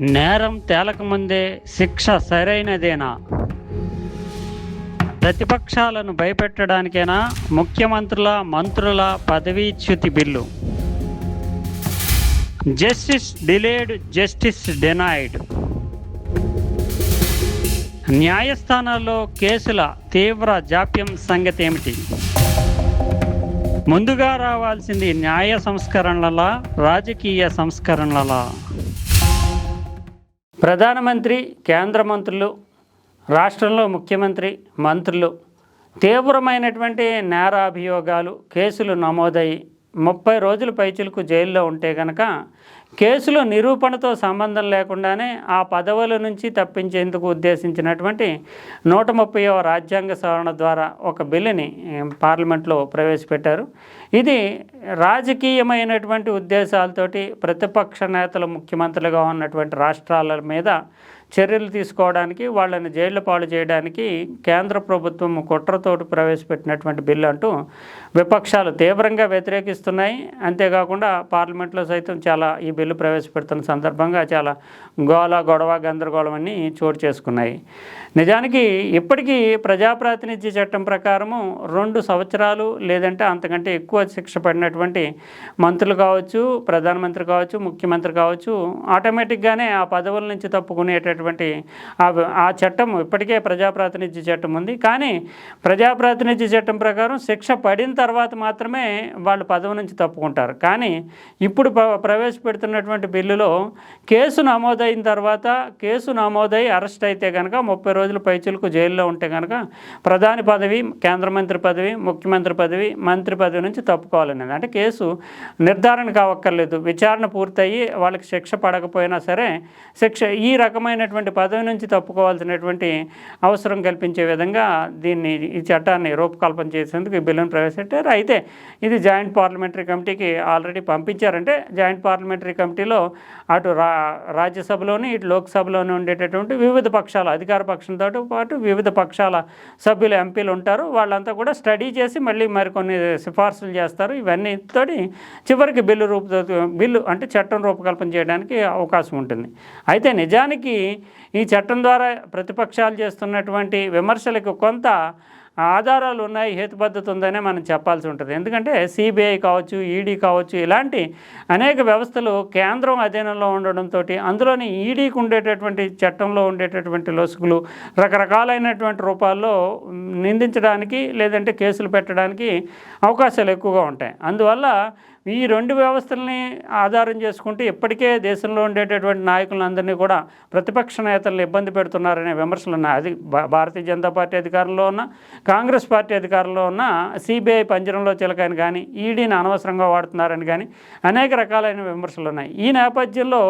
నేరం తేలకముందే శిక్ష సరైనదేనా? ప్రతిపక్షాలను భయపెట్టడానికైనా? ముఖ్యమంత్రుల మంత్రుల పదవీచ్యుతి bill. Justice delayed justice denied న్యాయస్థానాల్లో కేసుల తీవ్ర జాప్యం సంగతి ఏమిటి ముందుగా రావాల్సింది న్యాయ సంస్కరణల రాజకీయ సంస్కరణల ప్రధానమంత్రి కేంద్ర మంత్రులు రాష్ట్రంలో ముఖ్యమంత్రి మంత్రులు తీవ్రమైనటువంటి నేరాభియోగాలు కేసులు నమోదయ్యి ముప్పై రోజుల పైచులకు జైల్లో ఉంటే కనుక కేసులు నిరూపణతో సంబంధం లేకుండానే ఆ పదవుల నుంచి తప్పించేందుకు ఉద్దేశించినటువంటి నూట ముప్పైవ రాజ్యాంగ సవరణ ద్వారా ఒక బిల్లుని పార్లమెంట్లో ప్రవేశపెట్టారు. ఇది రాజకీయమైనటువంటి ఉద్దేశాలతోటి ప్రతిపక్ష నేతలు ముఖ్యమంత్రులుగా ఉన్నటువంటి రాష్ట్రాల మీద చర్యలు తీసుకోవడానికి వాళ్ళని జైళ్ళ పాలు చేయడానికి కేంద్ర ప్రభుత్వం కుట్రతోటి ప్రవేశపెట్టినటువంటి బిల్లు అంటూ విపక్షాలు తీవ్రంగా వ్యతిరేకిస్తున్నాయి. అంతేకాకుండా పార్లమెంట్లో సైతం చాలా ఈ బిల్లు ప్రవేశపెడుతున్న సందర్భంగా చాలా గోల గొడవ గందరగోళం అన్నీ చోటు చేసుకున్నాయి. నిజానికి ఇప్పటికీ ప్రజాప్రాతినిధ్య చట్టం ప్రకారము రెండు సంవత్సరాలు లేదంటే అంతకంటే ఎక్కువ శిక్ష పడినటువంటి మంత్రులు కావచ్చు ప్రధానమంత్రి కావచ్చు ముఖ్యమంత్రి కావచ్చు ఆటోమేటిక్గానే ఆ పదవుల నుంచి తప్పుకునేటటువంటి ఆ చట్టం ఇప్పటికే ప్రజాప్రాతినిధ్య చట్టం ఉంది. కానీ ప్రజాప్రాతినిధ్య చట్టం ప్రకారం శిక్ష పడిన తర్వాత మాత్రమే వాళ్ళు పదవి నుంచి తప్పుకుంటారు. కానీ ఇప్పుడు ప్రవేశపెడుతున్న ప్రవేశపెడుతున్నటువంటి బిల్లులో కేసు నమోదైన తర్వాత కేసు నమోదై అరెస్ట్ అయితే కనుక ముప్పై రోజుల పైచులకు జైల్లో ఉంటే కనుక ప్రధాని పదవి కేంద్ర మంత్రి పదవి ముఖ్యమంత్రి పదవి మంత్రి పదవి నుంచి తప్పుకోవాలనేది. అంటే కేసు నిర్ధారణ కావక్కర్లేదు. విచారణ పూర్తయి వాళ్ళకి శిక్ష పడకపోయినా సరే శిక్ష ఈ రకమైనటువంటి పదవి నుంచి తప్పుకోవాల్సినటువంటి అవసరం కల్పించే విధంగా దీన్ని ఈ చట్టాన్ని రూపకల్పన చేసేందుకు ఈ బిల్లును ప్రవేశపెట్టారు. అయితే ఇది జాయింట్ పార్లమెంటరీ కమిటీకి ఆల్రెడీ పంపించారంటే జాయింట్ పార్లమెంటరీ కమిటీలో అటు రా రాజ్యసభలోని ఇటు లోక్సభలోని ఉండేటటువంటి వివిధ పక్షాల అధికార పక్షంతో పాటు వివిధ పక్షాల సభ్యులు ఎంపీలు ఉంటారు. వాళ్ళంతా కూడా స్టడీ చేసి మళ్ళీ మరికొన్ని సిఫార్సులు చేస్తారు. ఇవన్నీ తోటి చివరికి బిల్లు రూప బిల్లు అంటే చట్టం రూపకల్పన చేయడానికి అవకాశం ఉంటుంది. అయితే నిజానికి ఈ చట్టం ద్వారా ప్రతిపక్షాలు చేస్తున్నటువంటి విమర్శలకు కొంత ఆధారాలు ఉన్నాయి హేతుబద్ధత ఉందనే మనం చెప్పాల్సి ఉంటుంది. ఎందుకంటే సిబిఐ కావచ్చు ఈడీ కావచ్చు ఇలాంటి అనేక వ్యవస్థలు కేంద్రం అధీనంలో ఉండడంతో అందులోని ఈడీకి ఉండేటటువంటి చట్టంలో ఉండేటటువంటి లొసుగులు రకరకాలైనటువంటి రూపాల్లో నిందించడానికి లేదంటే కేసులు పెట్టడానికి అవకాశాలు ఎక్కువగా ఉంటాయి. అందువల్ల ఈ రెండు వ్యవస్థల్ని ఆధారం చేసుకుంటే ఇప్పటికే దేశంలో ఉండేటటువంటి నాయకులందరినీ కూడా ప్రతిపక్ష నేతలను ఇబ్బంది పెడుతున్నారనే విమర్శలు ఉన్నాయి. అది భారతీయ జనతా పార్టీ అధికారంలో ఉన్న కాంగ్రెస్ పార్టీ అధికారంలో ఉన్న సిబిఐ పంజరంలో చిలకని కానీ ఈడీని అనవసరంగా వాడుతున్నారని కానీ అనేక రకాలైన విమర్శలు ఉన్నాయి. ఈ నేపథ్యంలో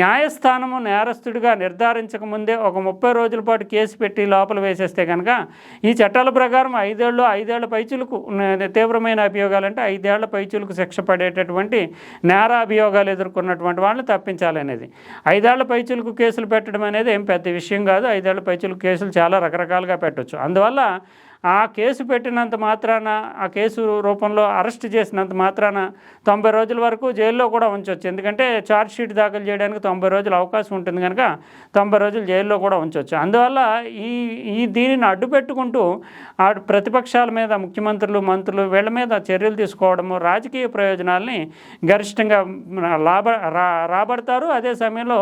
న్యాయస్థానము నేరస్తుడిగా నిర్ధారించకముందే ఒక ముప్పై రోజుల పాటు కేసు పెట్టి లోపల వేసేస్తే కనుక ఈ చట్టాల ప్రకారం ఐదేళ్ళు ఐదేళ్ళ పైచులకు తీవ్రమైన అభియోగాలంటే ఐదేళ్ళ పైచులకు శిక్ష పడేటటువంటి నేరాభియోగాలు ఎదుర్కొన్నటువంటి వాళ్ళని తప్పించాలనేది ఐదేళ్ళ పైచులకు కేసులు పెట్టడం అనేది ఏం పెద్ద విషయం కాదు. ఐదేళ్ళ పైచులకు కేసులు చాలా రకరకాలుగా పెట్టొచ్చు. అందువల్ల ఆ కేసు పెట్టినంత మాత్రాన ఆ కేసు రూపంలో అరెస్ట్ చేసినంత మాత్రాన తొంభై రోజుల వరకు జైల్లో కూడా ఉంచవచ్చు ఎందుకంటే ఛార్జ్ షీట్ దాఖలు చేయడానికి తొంభై రోజులు అవకాశం ఉంటుంది కనుక తొంభై రోజులు జైల్లో కూడా ఉంచవచ్చు అందువల్ల ఈ ఈ దీనిని అడ్డు పెట్టుకుంటూ ఆ ప్రతిపక్షాల మీద ముఖ్యమంత్రులు మంత్రులు వీళ్ళ మీద చర్యలు తీసుకోవడము రాజకీయ ప్రయోజనాల్ని గరిష్టంగా లాభ రా రాబడతారు. అదే సమయంలో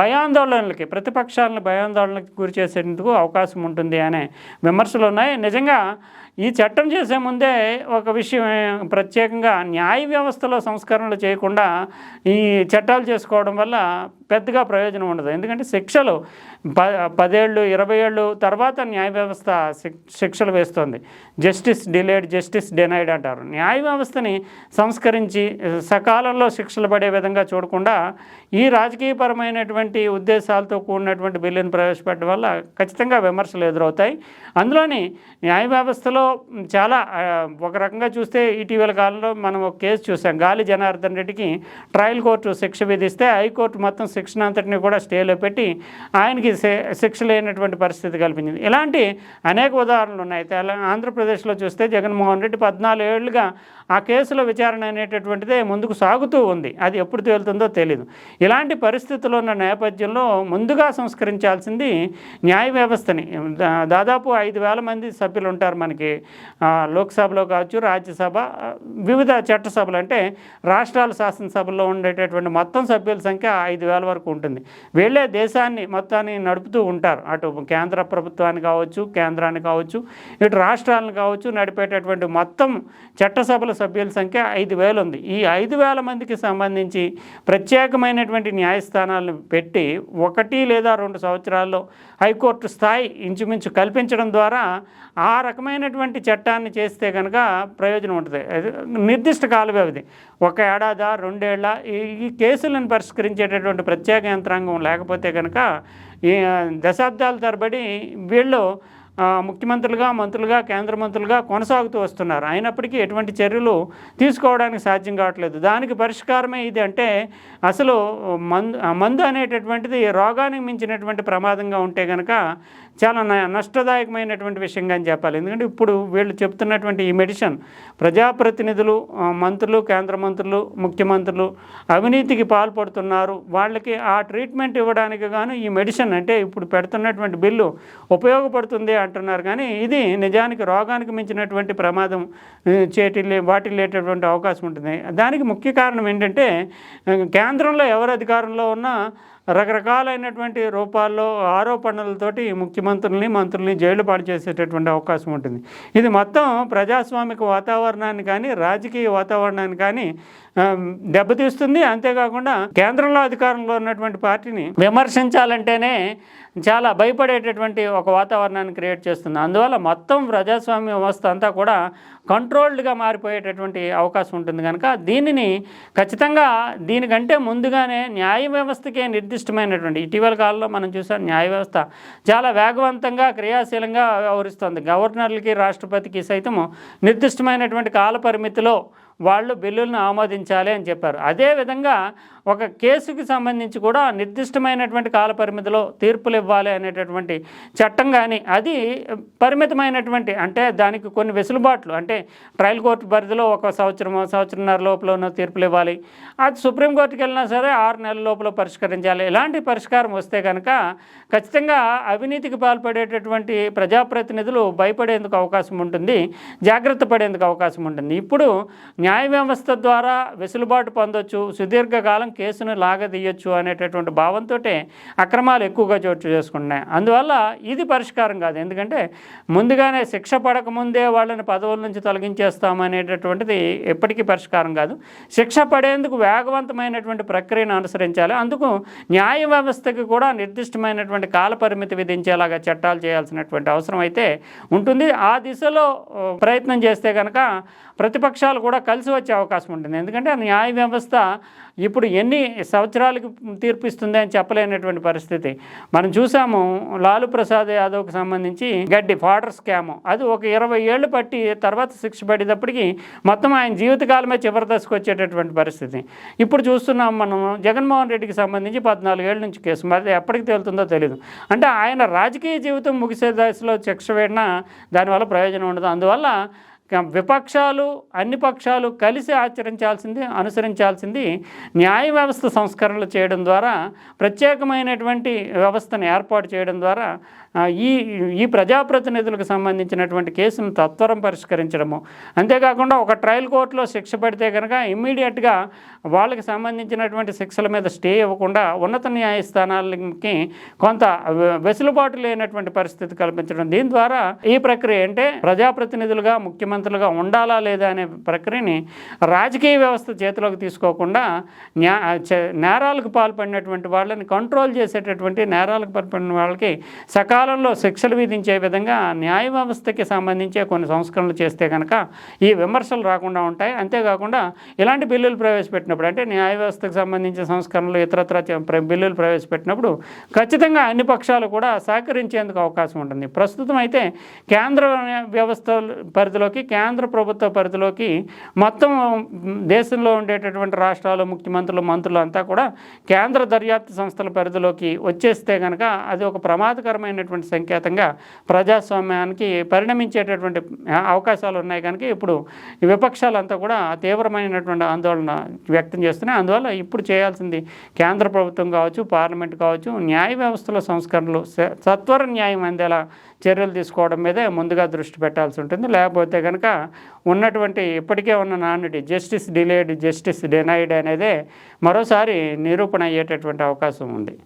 భయాందోళనలకి ప్రతిపక్షాలను భయాందోళనకి గురి చేసేందుకు అవకాశం ఉంటుంది అనే విమర్శలు ఉన్నాయి. నిజంగా ఈ చట్టం చేసే ముందే ఒక విషయం ప్రత్యేకంగా న్యాయ వ్యవస్థలో సంస్కరణలు చేయకుండా ఈ చట్టాలు చేసుకోవడం వల్ల పెద్దగా ప్రయోజనం ఉండదు. ఎందుకంటే శిక్షలు ప పదేళ్ళు ఇరవై ఏళ్ళు తర్వాత న్యాయ వ్యవస్థ శిక్షలు వేస్తుంది. జస్టిస్ డిలేడ్ జస్టిస్ డెనైడ్ అంటారు. న్యాయ వ్యవస్థని సంస్కరించి సకాలంలో శిక్షలు పడే విధంగా చూడకుండా ఈ రాజకీయపరమైనటువంటి ఉద్దేశాలతో కూడినటువంటి బిల్లును ప్రవేశపెట్టడం వల్ల ఖచ్చితంగా విమర్శలు ఎదురవుతాయి. అందులోని న్యాయ వ్యవస్థలో చాలా ఒక రకంగా చూస్తే ఇటీవల కాలంలో మనం ఒక కేసు చూసాం. గాలి జనార్దన్ రెడ్డికి ట్రయల్ కోర్టు శిక్ష విధిస్తే హైకోర్టు మొత్తం శిక్షణ అంతటిని కూడా స్టేలో పెట్టి ఆయనకి శి- శిక్ష లేనటువంటి పరిస్థితి కల్పించింది. ఇలాంటి అనేక ఉదాహరణలు ఉన్నాయి. ఆంధ్రప్రదేశ్లో చూస్తే జగన్మోహన్ రెడ్డి పద్నాలుగు ఏళ్ళుగా ఆ కేసులో విచారణ అనేటటువంటిదే ముందుకు సాగుతూ ఉంది. అది ఎప్పుడు తేలుతుందో తెలియదు ఇలాంటి పరిస్థితుల్లో ఉన్న నేపథ్యంలో ముందుగా సంస్కరించాల్సింది న్యాయ వ్యవస్థని. దాదాపు ఐదు వేల మంది సభ్యులు ఉంటారు మనకి. లోక్సభలో కావచ్చు రాజ్యసభ వివిధ చట్టసభలు అంటే రాష్ట్రాల శాసనసభల్లో ఉండేటటువంటి మొత్తం సభ్యుల సంఖ్య ఐదు వేల వరకు ఉంటుంది. వీళ్ళే దేశాన్ని మొత్తాన్ని నడుపుతూ ఉంటారు. అటు కేంద్ర ప్రభుత్వాన్ని కావచ్చు కేంద్రాన్ని కావచ్చు ఇటు రాష్ట్రాలను కావచ్చు నడిపేటటువంటి మొత్తం చట్టసభల సభ్యుల సంఖ్య ఐదు వేలు ఉంది. ఈ ఐదు వేల మందికి సంబంధించి ప్రత్యేకమైనటువంటి న్యాయస్థానాలను పెట్టి ఒకటి లేదా రెండు సంవత్సరాల్లో హైకోర్టు స్థాయి ఇంచుమించు కల్పించడం ద్వారా ఆ రకమైనటువంటి చట్టాన్ని చేస్తే కనుక ప్రయోజనం ఉంటుంది. అది నిర్దిష్ట కాల వ్యవధి ఒక ఏడాది రెండేళ్ళ ఈ కేసులను పరిష్కరించేటటువంటి ప్రత్యేక యంత్రాంగం లేకపోతే కనుక ఈ దశాబ్దాల తరబడి వీళ్ళు ముఖ్యమంత్రులుగా మంత్రులుగా కేంద్ర మంత్రులుగా కొనసాగుతూ వస్తున్నారు. అయినప్పటికీ ఎటువంటి చర్యలు తీసుకోవడానికి సాధ్యం కావట్లేదు. దానికి పరిష్కారమే ఇది అంటే అసలు మందు మందు అనేటటువంటిది రోగానికి మించినటువంటి ప్రమాదంగా ఉంటే కనుక చాలా న- నష్టదాయకమైనటువంటి విషయంగా అని చెప్పాలి. ఎందుకంటే ఇప్పుడు వీళ్ళు చెప్తున్నటువంటి ఈ మెడిసిన్ ప్రజాప్రతినిధులు మంత్రులు కేంద్ర మంత్రులు ముఖ్యమంత్రులు అవినీతికి పాల్పడుతున్నారు. వాళ్ళకి ఆ ట్రీట్మెంట్ ఇవ్వడానికి గాను ఈ మెడిసిన్ అంటే ఇప్పుడు పెడుతున్నటువంటి బిల్లు ఉపయోగపడుతుంది అంటున్నారు. కానీ ఇది నిజానికి రోగానికి మించినటువంటి ప్రమాదం ఆ, వాటి వాటిల్లేటటువంటి అవకాశం ఉంటుంది. దానికి ముఖ్య కారణం ఏంటంటే కేంద్రంలో ఎవరు అధికారంలో ఉన్నా రకరకాలైనటువంటి రూపాల్లో ఆరోపణలతోటి ముఖ్యమంత్రుల్ని మంత్రుల్ని జైలు పాడు చేసేటటువంటి అవకాశం ఉంటుంది. ఇది మొత్తం ప్రజాస్వామిక వాతావరణాన్ని కానీ రాజకీయ వాతావరణాన్ని కానీ దెబ్బతీస్తుంది. అంతేకాకుండా కేంద్రంలో అధికారంలో ఉన్నటువంటి పార్టీని విమర్శించాలంటేనే చాలా భయపడేటటువంటి ఒక వాతావరణాన్ని క్రియేట్ చేస్తుంది. అందువల్ల మొత్తం ప్రజాస్వామ్య వ్యవస్థ అంతా కూడా కంట్రోల్డ్గా మారిపోయేటటువంటి అవకాశం ఉంటుంది కనుక దీనిని ఖచ్చితంగా దీనికంటే ముందుగానే న్యాయ వ్యవస్థకే నిర్దిష్టమైనటువంటి ఇటీవల కాలంలో మనం చూసాం న్యాయ వ్యవస్థ చాలా వేగవంతంగా క్రియాశీలంగా వ్యవహరిస్తుంది. గవర్నర్లకి రాష్ట్రపతికి సైతము నిర్దిష్టమైనటువంటి కాల పరిమితిలో వాళ్ళు బిల్లులను ఆమోదించాలి అని చెప్పారు. అదేవిధంగా ఒక కేసుకి సంబంధించి కూడా నిర్దిష్టమైనటువంటి కాల పరిమితిలో తీర్పులు ఇవ్వాలి అనేటటువంటి చట్టం కానీ అది పరిమితమైనటువంటి అంటే దానికి కొన్ని వెసులుబాట్లు అంటే ట్రయల్ కోర్టు పరిధిలో ఒక సంవత్సరం సంవత్సరంన్నర లోపలనో తీర్పులు ఇవ్వాలి. అది సుప్రీంకోర్టుకి వెళ్ళినా సరే ఆరు నెలల లోపల పరిష్కరించాలి. ఇలాంటి పరిష్కారం వస్తే కనుక ఖచ్చితంగా అవినీతికి పాల్పడేటటువంటి ప్రజాప్రతినిధులు భయపడేందుకు అవకాశం ఉంటుంది జాగ్రత్త పడేందుకు అవకాశం ఉంటుంది. ఇప్పుడు న్యాయ వ్యవస్థ ద్వారా వెసులుబాటు పొందొచ్చు సుదీర్ఘకాలం కేసును లాగదీయొచ్చు అనేటటువంటి భావంతో అక్రమాలు ఎక్కువగా చోటు చేసుకుంటున్నాయి. అందువల్ల ఇది పరిష్కారం కాదు. ఎందుకంటే ముందుగానే శిక్ష పడకముందే వాళ్ళని పదవుల నుంచి తొలగించేస్తామనేటటువంటిది ఎప్పటికీ పరిష్కారం కాదు. శిక్ష పడేందుకు వేగవంతమైనటువంటి ప్రక్రియను అనుసరించాలి. అందుకు న్యాయ వ్యవస్థకి కూడా నిర్దిష్టమైనటువంటి కాలపరిమితి విధించేలాగా చట్టాలు చేయాల్సినటువంటి అవసరం అయితే ఉంటుంది. ఆ దిశలో ప్రయత్నం చేస్తే కనుక ప్రతిపక్షాలు కూడా కలిసి వచ్చే అవకాశం ఉంటుంది. ఎందుకంటే న్యాయ వ్యవస్థ ఇప్పుడు ఎన్ని సంవత్సరాలకు తీర్పిస్తుంది అని చెప్పలేనటువంటి పరిస్థితి. మనం చూసాము లాలు ప్రసాద్ యాదవ్కి సంబంధించి గడ్డి ఫాడర్ స్కామ్. అది ఒక ఇరవై ఏళ్ళు పట్టి తర్వాత శిక్ష పడేటప్పటికి మొత్తం ఆయన జీవితకాలమే చివరి దశకు వచ్చేటటువంటి పరిస్థితి. ఇప్పుడు చూస్తున్నాం మనం జగన్మోహన్ రెడ్డికి సంబంధించి పద్నాలుగేళ్ళ నుంచి కేసు. మరి ఎప్పటికి తేలుతుందో తెలియదు అంటే ఆయన రాజకీయ జీవితం ముగిసే దశలో శిక్ష వేడినా దానివల్ల ప్రయోజనం ఉండదు. అందువల్ల విపక్షాలు అన్ని పక్షాలు కలిసి ఆచరించాల్సింది అనుసరించాల్సింది న్యాయ వ్యవస్థ సంస్కరణలు చేయడం ద్వారా ప్రత్యేకమైనటువంటి వ్యవస్థను ఏర్పాటు చేయడం ద్వారా ఈ ఈ ప్రజాప్రతినిధులకు సంబంధించినటువంటి కేసును తత్వరం పరిష్కరించడము. అంతేకాకుండా ఒక ట్రయల్ కోర్టులో శిక్ష పడితే కనుక ఇమ్మీడియట్గా వాళ్ళకి సంబంధించినటువంటి శిక్షల మీద స్టే ఇవ్వకుండా ఉన్నత న్యాయస్థానాలకి కొంత వెసులుబాటు లేనటువంటి పరిస్థితి కల్పించడం. దీని ద్వారా ఈ ప్రక్రియ అంటే ప్రజాప్రతినిధులుగా ముఖ్యమంత్రులుగా ఉండాలా లేదా అనే ప్రక్రియని రాజకీయ వ్యవస్థ చేతిలోకి తీసుకోకుండా నేరాలకు పాల్పడినటువంటి వాళ్ళని కంట్రోల్ చేసేటటువంటి నేరాలకు పాల్పడిన వాళ్ళకి సకాల సకాలంలో శిక్షలు విధించే విధంగా న్యాయ వ్యవస్థకి సంబంధించే కొన్ని సంస్కరణలు చేస్తే కనుక ఈ విమర్శలు రాకుండా ఉంటాయి. అంతేకాకుండా ఇలాంటి బిల్లులు ప్రవేశపెట్టినప్పుడు అంటే న్యాయ వ్యవస్థకు సంబంధించిన సంస్కరణలు ఇతరత్ర బిల్లులు ప్రవేశపెట్టినప్పుడు ఖచ్చితంగా అన్ని పక్షాలు కూడా సహకరించేందుకు అవకాశం ఉంటుంది. ప్రస్తుతం అయితే కేంద్ర వ్యవస్థ పరిధిలోకి కేంద్ర ప్రభుత్వ పరిధిలోకి మొత్తం దేశంలో ఉండేటటువంటి రాష్ట్రాలు ముఖ్యమంత్రులు మంత్రులు అంతా కూడా కేంద్ర దర్యాప్తు సంస్థల పరిధిలోకి వచ్చేస్తే కనుక అది ఒక ప్రమాదకరమైనటువంటి సంకేతంగా ప్రజాస్వామ్యానికి పరిణమించేటటువంటి అవకాశాలు ఉన్నాయి. కనుక ఇప్పుడు విపక్షాలంతా కూడా తీవ్రమైనటువంటి ఆందోళన వ్యక్తం చేస్తున్నాయి. అందువల్ల ఇప్పుడు చేయాల్సింది కేంద్ర ప్రభుత్వం కావచ్చు పార్లమెంట్ కావచ్చు న్యాయ వ్యవస్థలో సంస్కరణలు సత్వర న్యాయం అందేలా చర్యలు తీసుకోవడం మీదే ముందుగా దృష్టి పెట్టాల్సి ఉంటుంది. లేకపోతే కనుక ఉన్నటువంటి ఇప్పటికే ఉన్న నానుడి జస్టిస్ డిలేడ్ జస్టిస్ డినైడ్ అనేదే మరోసారి నిరూపణ అయ్యేటటువంటి అవకాశం ఉంది.